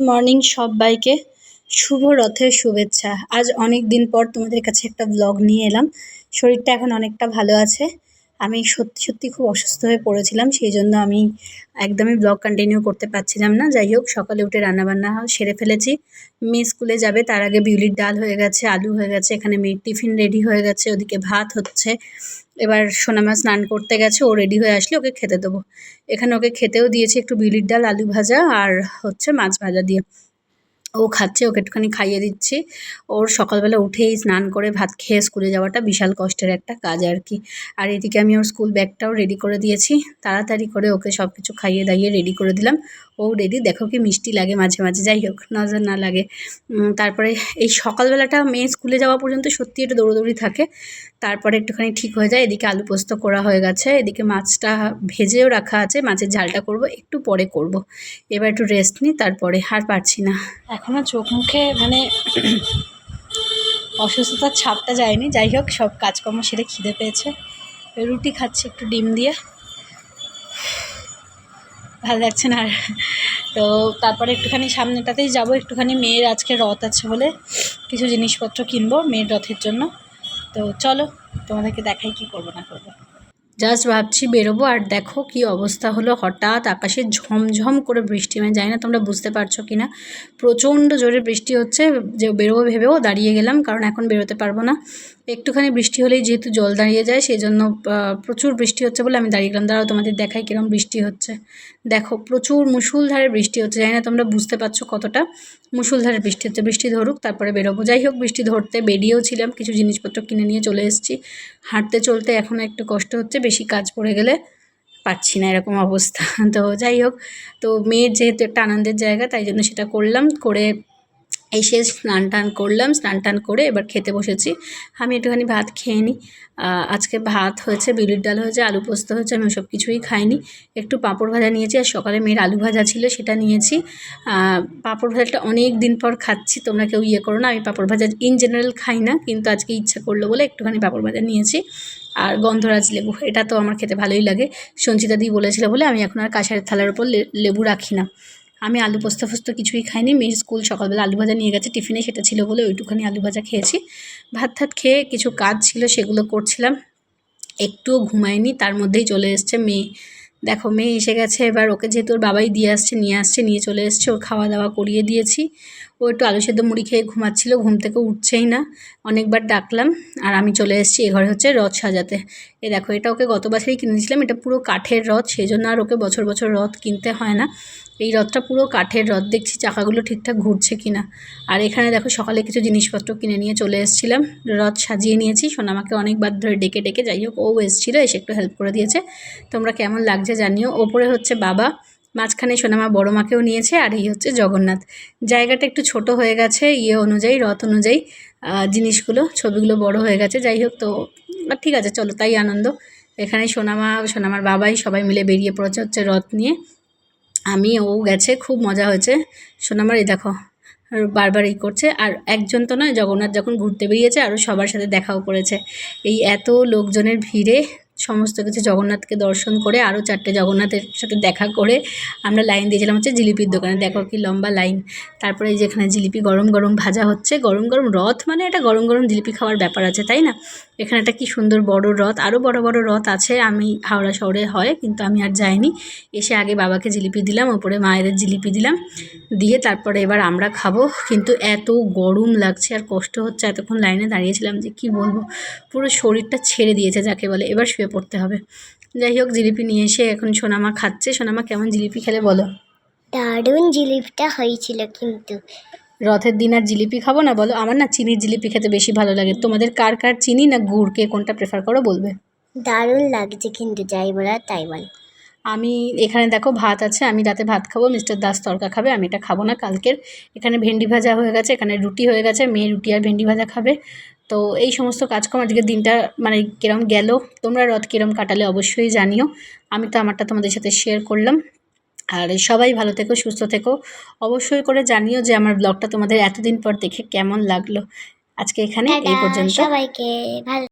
Morning সবাইকে। শুভ রথের শুভেচ্ছা। আজ অনেক দিন পর তোমাদের কাছে একটা ব্লগ নিয়ে এলাম। শরীরটা এখন অনেকটা ভালো আছে। আমি সত্যি সত্যি খুব অসুস্থ হয়ে পড়েছিলাম, সেই জন্য আমি একদমই ব্লগ কন্টিনিউ করতে পারছিলাম না। যাই হোক, সকালে উঠে রান্নাবান্না সেরে ফেলেছি। মেয়ে স্কুলে যাবে, তার আগে বিউলির ডাল হয়ে গেছে, আলু হয়ে গেছে, এখানে মেয়ের টিফিন রেডি হয়ে গেছে, ওদিকে ভাত হচ্ছে। এবার সোনামা স্নান করতে গেছে, ও রেডি হয়ে আসলে ওকে খেতে দেবো। এখানে ওকে খেতেও দিয়েছি একটু বিউলির ডাল, আলু ভাজা, আর হচ্ছে মাছ ভাজা দিয়ে। ও খাচ্ছে, ওকে একটুখানি খাইয়ে দিচ্ছি। ওর সকালবেলা উঠেই স্নান করে ভাত খেয়ে স্কুলে যাওয়াটা বিশাল কষ্টের একটা কাজ আর কি। আর এদিকে আমি ওর স্কুল ব্যাগটাও রেডি করে দিয়েছি। তাড়াতাড়ি করে ওকে সব কিছু খাইয়ে দাইয়ে রেডি করে দিলাম। ও রেডি, দেখো কি মিষ্টি লাগে মাঝে মাঝে, যাই হোক, নজর না লাগে। তারপরে এই সকালবেলাটা মেয়ে স্কুলে যাওয়া পর্যন্ত সত্যি একটু দৌড়োদৌড়ি থাকে। তারপরে একটুখানি ঠিক হয়ে যায়, এদিকে আলু পোস্ত করা হয়ে গেছে, এদিকে মাছটা ভেজেও রাখা আছে, মাছের ঝালটা করব, একটু পরে করব। এবার একটু রেস্ট নিই, তারপরে আর পারছি না। এখনও চোখ মুখে মানে অসুস্থতার ছাপটা যায়নি, যাই হোক, সব কাজকর্ম সেরে খিদে পেয়েছে। রুটি খাচ্ছি, একটু ডিম দিয়ে। ভালো লাগছে না আর। তো তারপরে একটুখানি সামনেটাতেই যাব, একটুখানি মেয়ের আজকে রথ আছে বলে কিছু জিনিসপত্র কিনবো মেয়ের রথের জন্য। তো চলো, তোমাদেরকে দেখাই কি করব না করব। জাস্ট ভাবছি বেরোবো আর দেখো কি অবস্থা হলো। হঠাৎ আকাশে ঝমঝম করে বৃষ্টি মানে জানি না তোমরা বুঝতে পারছ কি না প্রচণ্ড জোরে বৃষ্টি হচ্ছে, যে বেরোবো ভেবেও দাঁড়িয়ে গেলাম, কারণ এখন বেরোতে পারব না। একটুখানি বৃষ্টি হলেই যেহেতু জল দাঁড়িয়ে যায় সেই জন্য প্রচুর বৃষ্টি হচ্ছে বলে আমি দাঁড়িয়ে গেলাম দাঁড়াও, তোমাদের দেখাই কিরম বৃষ্টি হচ্ছে। দেখো, প্রচুর মুসুলধারে বৃষ্টি হচ্ছে। জানি না তোমরা বুঝতে পারছ কতটা মুসুলধারে বৃষ্টি হচ্ছে। বৃষ্টি ধরুক, তারপরে বেরোবো। যাই হোক, বৃষ্টি ধরতে বেরিয়েও ছিলাম। কিছু জিনিসপত্র কিনে নিয়ে চলে এসেছি। হাঁটতে চলতে এখনও একটু কষ্ট হচ্ছে। বেশি কাজ পড়ে গেলে পারছি না এরকম অবস্থা। তো যাই হোক, তো মেয়ের যেহেতু একটা আনন্দের জায়গা, তাই জন্য সেটা করলাম। করে এসে স্নান টান করলাম, স্নান টান করে এবার খেতে বসেছি। আমি একটুখানি ভাত খেয়ে নিই। আজকে ভাত হয়েছে বিউলির ডাল হয়েছে, আলু পোস্ত হয়েছে, আমি ওসব কিছুই খাইনি। একটু পাঁপড় ভাজা নিয়েছি আর সকালে মেয়ের আলু ভাজা ছিল, সেটা নিয়েছি। পাঁপড় ভাজাটা অনেক দিন পর খাচ্ছি, তোমরা কেউ ইয়ে করো না, আমি পাঁপড় ভাজা ইন জেনারেল খাই না, কিন্তু আজকে ইচ্ছা করল বলে একটুখানি পাঁপড় ভাজা নিয়েছি। আর গন্ধরাজ লেবু, এটা তো আমার খেতে ভালোই লাগে। সঞ্চিতা দি বলেছিল বলে আমি এখন আর কাঁসারের থালার উপর লেবু রাখি না। আমি আলু পোস্ত ফোস্ত কিছুই খাইনি। মেয়ের স্কুল সকালবেলা আলু ভাজা নিয়ে গেছে, টিফিনে সেটা ছিল বলে ওইটুখানি আলু ভাজা খেয়েছি। ভাত ভাত খেয়ে কিছু কাজ ছিল, সেগুলো করছিলাম। একটুও ঘুমায়নি, তার মধ্যেই চলে এসছে মেয়ে। দেখো, মেয়ে এসে গেছে, এবার ওকে যেহেতু ওর বাবাই দিয়ে আসছে, নিয়ে আসছে, নিয়ে চলে এসছে, ওর খাওয়া দাওয়া করিয়ে দিয়েছি। ও একটু আলু সেদ্ধ মুড়ি খেয়ে ঘুমাচ্ছিল, ঘুম থেকে উঠছেই না। অনেকবার ডাকলাম, আর আমি চলে এসেছি, এ ঘরে হচ্ছে রথ সাজাতে। এ দেখো, এটা ওকে গত বছরই কিনেছিলাম এটা পুরো কাঠের রথ সেই জন্য আর ওকে বছর বছর রথ কিনতে হয় না। এই রথটা পুরো কাঠের রথ দেখছি, চাকাগুলো ঠিকঠাক ঘুরছে কিনা। আর এখানে দেখো সকালে কিছু জিনিসপত্র কিনে নিয়ে চলে এসেছিলাম। রথ সাজিয়ে নিয়েছি সোনামাকে অনেকবার ধরে ডেকে ডেকে, যাই হোক, ও এসেছিল, এসে একটু হেল্প করে দিয়েছে। তোমরা কেমন লাগছে জানিও। ওপরে হচ্ছে বাবা, মাঝখানে সোনামা বড় মাকেও নিয়েছে, আর এই হচ্ছে জগন্নাথ। জায়গাটা একটু ছোট হয়ে গেছে ইয়ে অনুযায়ী, রথ অনুযায়ী জিনিসগুলো, ছবিগুলো বড় হয়ে গেছে। যাই হোক, তো ঠিক আছে, চলো, তাই আনন্দ। এখানে সোনামা সোনামার বাবাই সবাই মিলে বেরিয়ে পড়েছে হচ্ছে রথ নিয়ে। আমি ও গেছে, খুব মজা হয়েছে। সোনামার এই দেখো বারবার এই করছে। আর একজন তো নয়, জগন্নাথ যখন ঘুরতে বেরিয়েছে, আরও সবার সাথে দেখাও করেছে। এই এত লোকজনের ভিড়ে সমস্ত কিছু জগন্নাথকে দর্শন করে আরও চারটে জগন্নাথের সাথে দেখা করে আমরা লাইন দিয়েছিলাম হচ্ছে জিলিপির দোকানে। দেখো কি লম্বা লাইন। তারপরে যেখানে জিলিপি গরম গরম ভাজা হচ্ছে। গরম গরম রথ মানে একটা গরম গরম জিলিপি খাওয়ার ব্যাপার আছে, তাই না? এখানে একটা কি সুন্দর বড় রথ। আরও বড় বড় রথ আছে। আমি হাওড়া শহরে হয়, কিন্তু আমি আর যাইনি। এসে আগে বাবাকে জিলিপি দিলাম, ওপরে মায়েদের জিলিপি দিলাম। দিয়ে তারপরে এবার আমরা খাব। কিন্তু এত গরম লাগছে আর কষ্ট হচ্ছে। এতক্ষণ লাইনে দাঁড়িয়েছিলাম যে কি বলব? পুরো শরীরটা ছেড়ে দিয়েছে, যাকে বলে। এবার শুয়ে পড়তে হবে। যাই হোক জিলিপি নিয়ে এসে এখন সোনামা খাচ্ছে। সোনামা কেমন জিলিপি খেলে বলো? দারুণ জিলিপিটা হয়েছিল কিন্তু। রথের দিন আর জিলিপি খাব না বলো? আমার না চিনির জিলিপি খেতে বেশি ভালো লাগে। তোমাদের কার কার চিনি না গুড়? কে কোনটা প্রেফার করো বলবে? দারুণ লাগছে কিন্তু যাই বলা তাই বল। আমি এখানে দেখো ভাত আছে আমি রাতে ভাত খাব মিস্টার দাস তরকা খাবে আমি এটা খাব না কালকের। এখানে ভেন্ডি ভাজা হয়ে গেছে এখানে রুটি হয়ে গেছে মেয়ে রুটি আর ভেন্ডি ভাজা খাবে। তো এই সমস্ত কাজকর্ম আজকের দিনটা মানে কিরম গেল? তোমরা রথ কিরম কাটালে অবশ্যই জানিও। আমি তো আমারটা তোমাদের সাথে শেয়ার করলাম। আর সবাই ভালো থেকো সুস্থ থেকো। অবশ্যই করে জানিও যে আমার ব্লগটা তোমাদের এতদিন পর দেখে কেমন লাগল। আজকে এখানে এই পর্যন্ত। সবাইকে ভালো